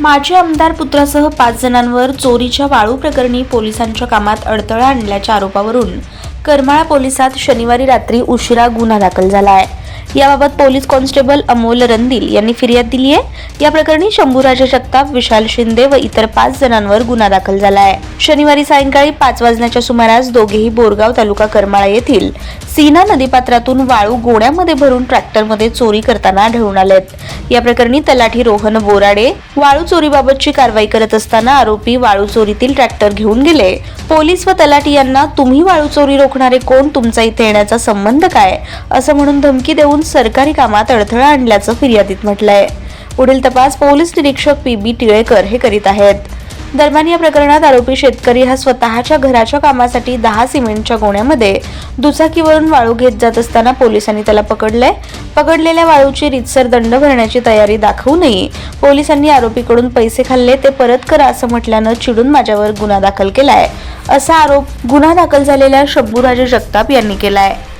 माजी आमदार पुत्रासह पाच जणांवर चोरीच्या वाळू प्रकरणी पोलिसांच्या कामात अडथळा आणल्याच्या आरोपावरून करमाळा पोलिसात शनिवारी रात्री उशिरा गुन्हा दाखल झाला आहे याबाबत पोलीस कॉन्स्टेबल अमोल रंदील यांनी फिर्याद दिली आहे. या प्रकरणी शंभूराजे जगताप विशाल शिंदे व इतर पाच जणांवर गुन्हा दाखल झाला आहे शनिवारी सायंकाळी पाच वाजण्याच्या सुमारास दोघेही बोरगाव तालुका करमाळा येथील सीना नदीपात्रातून वाळू गोण्यामध्ये भरून ट्रॅक्टरमध्ये चोरी करताना आढळून आलेत. या प्रकरणी तलाठी रोहन बोराडे वाळू चोरीबाबतची कारवाई करत असताना आरोपी वाळू चोरीतील ट्रॅक्टर घेऊन गेले. पोलीस व तलाठी यांना तुम्ही वाळू चोरी रोखणारे कोण? तुमचा इथे येण्याचा संबंध काय? असं म्हणून धमकी देऊन सरकारी कामात अडथळा आणल्याचं फिर्यादीत म्हटलंय. पुढील तपास पोलीस निरीक्षक पी बी टिळेकर हे करीत आहेत. दरम्यान या प्रकरणात आरोपी शेतकरी हा स्वतःच्या घराच्या कामासाठी दहा सिमेंटच्या गोण्यामध्ये दुचाकीवरून वाळू घेत जात असताना पोलिसांनी त्याला पकडले पकडलेल्या वाळूची रितसर दंड भरण्याची तयारी दाखवूनही पोलिसांनी आरोपीकडून पैसे खाल्ले ते परत करा असं म्हटल्यानं चिडून माझ्यावर गुन्हा दाखल केलाय. असा आरोप गुन्हा दाखल झालेल्या शब्बूराजे जगताप यांनी केलाय.